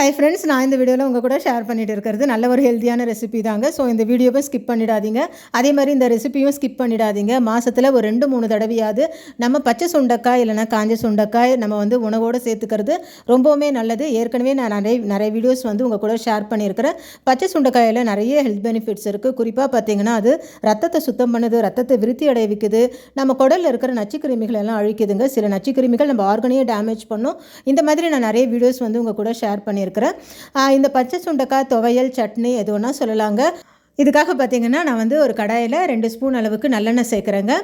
Hi friends நான் இந்த வீடியோவில் உங்கள் கூட ஷேர் பண்ணிட்டு இருக்கிறது நல்ல ஒரு ஹெல்த்தியான ரெசிபி தாங்க. ஸோ இந்த வீடியோவை ஸ்கிப் பண்ணிடாதீங்க. அதே மாதிரி இந்த ரெசிபியும் ஸ்கிப் பண்ணிடாதீங்க. மாதத்தில் ஒரு ரெண்டு மூணு தடவையாவது நம்ம பச்சை சுண்டக்காய் இல்லைனா காஞ்ச சுண்டக்காய் நம்ம வந்து உணவோடு சேர்த்துக்கிறது ரொம்பவுமே நல்லது. ஏற்கனவே நான் நிறைய நிறைய வீடியோஸ் வந்து உங்கள் கூட ஷேர் பண்ணியிருக்கிறேன். பச்சை சுண்டைக்காயில் நிறைய ஹெல்த் பெனிஃபிட்ஸ் இருக்குது குறிப்பாக பார்த்தீங்கன்னா அது ரத்தத்தை சுத்தம் பண்ணுது ரத்தத்தை விருத்தி அடைவிக்குது நம்ம குடலில் இருக்கிற நச்சுக்கிருமிகள் எல்லாம் அழிக்குதுங்க. சில நச்சுக்கிருமிகள் நம்ம ஆர்கனையே டேமேஜ் பண்ணும். இந்த மாதிரி நான் நிறைய வீடியோஸ் வந்து உங்கள் கூட ஷேர் பண்ணியிருக்கிறேன் இந்த பச்சை சுண்டைக்காய் துவையல் சட்னி எது வேணால் சொல்லலாங்க. இதுக்காக பார்த்தீங்கன்னா நான் வந்து ஒரு கடாயில் ரெண்டு ஸ்பூன் அளவுக்கு நல்லெண்ணெய் சேர்க்குறேங்க.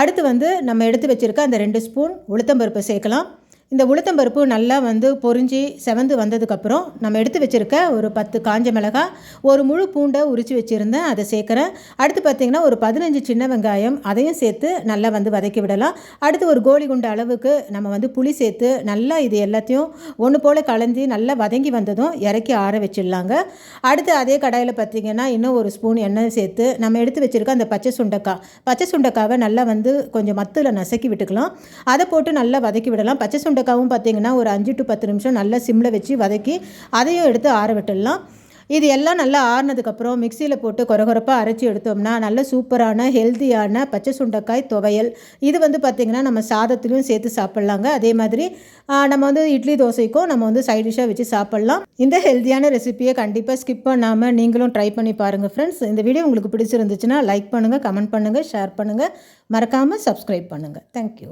அடுத்து வந்து நம்ம எடுத்து வச்சுருக்க அந்த ரெண்டு ஸ்பூன் உளுத்தம்பருப்பு சேர்க்கலாம். இந்த உளுத்தம்பருப்பு நல்லா வந்து பொறிஞ்சி செவந்து வந்ததுக்கப்புறம் நம்ம எடுத்து வச்சுருக்க ஒரு பத்து காஞ்ச மிளகாய் ஒரு முழு பூண்டை உரித்து வச்சுருந்தேன் அதை சேர்க்குறேன். அடுத்து பார்த்திங்கன்னா ஒரு பதினஞ்சு சின்ன வெங்காயம் அதையும் சேர்த்து நல்லா வந்து வதக்கி விடலாம். அடுத்து ஒரு கோழி குண்டு அளவுக்கு நம்ம வந்து புளி சேர்த்து நல்லா இது எல்லாத்தையும் ஒன்று போல் கலந்து நல்லா வதங்கி வந்ததும் இறக்கி ஆற வச்சிடலாங்க. அடுத்து அதே கடாயில் பார்த்திங்கன்னா இன்னும் ஒரு ஸ்பூன் எண்ணெய் சேர்த்து நம்ம எடுத்து வச்சுருக்க அந்த பச்சை சுண்டைக்காய். பச்சை சுண்டைக்காவை நல்லா வந்து கொஞ்சம் மத்தில் நசுக்கி விட்டுக்கலாம். அதை போட்டு நல்லா வதக்கி விடலாம். பச்சை வெண்டைக்காவும் பார்த்திங்கன்னா ஒரு அஞ்சு டு பத்து நிமிஷம் நல்லா சிம்மில் வச்சு வதக்கி அதையும் எடுத்து ஆற விட்டுடலாம். இது எல்லாம் நல்லா ஆறுனதுக்கப்புறம் மிக்சியில் போட்டு குறகுறப்பாக அரைச்சி எடுத்தோம்னா நல்ல சூப்பரான ஹெல்த்தியான பச்சை சுண்டைக்காய் துவையல். இது வந்து பார்த்திங்கன்னா நம்ம சாதத்துலையும் சேர்த்து சாப்பிட்லாங்க. அதே மாதிரி நம்ம வந்து இட்லி தோசைக்கும் நம்ம வந்து சைட் டிஷ்ஷாக வச்சு சாப்பிட்லாம். இந்த ஹெல்த்தியான ரெசிப்பியை கண்டிப்பாக ஸ்கிப் பண்ணாமல் நீங்களும் ட்ரை பண்ணி பாருங்கள் ஃப்ரெண்ட்ஸ் இந்த வீடியோ உங்களுக்கு பிடிச்சிருந்துச்சுன்னா லைக் பண்ணுங்கள் கமெண்ட் பண்ணுங்கள் ஷேர் பண்ணுங்கள் மறக்காமல் சப்ஸ்கிரைப் பண்ணுங்கள் தேங்க்யூ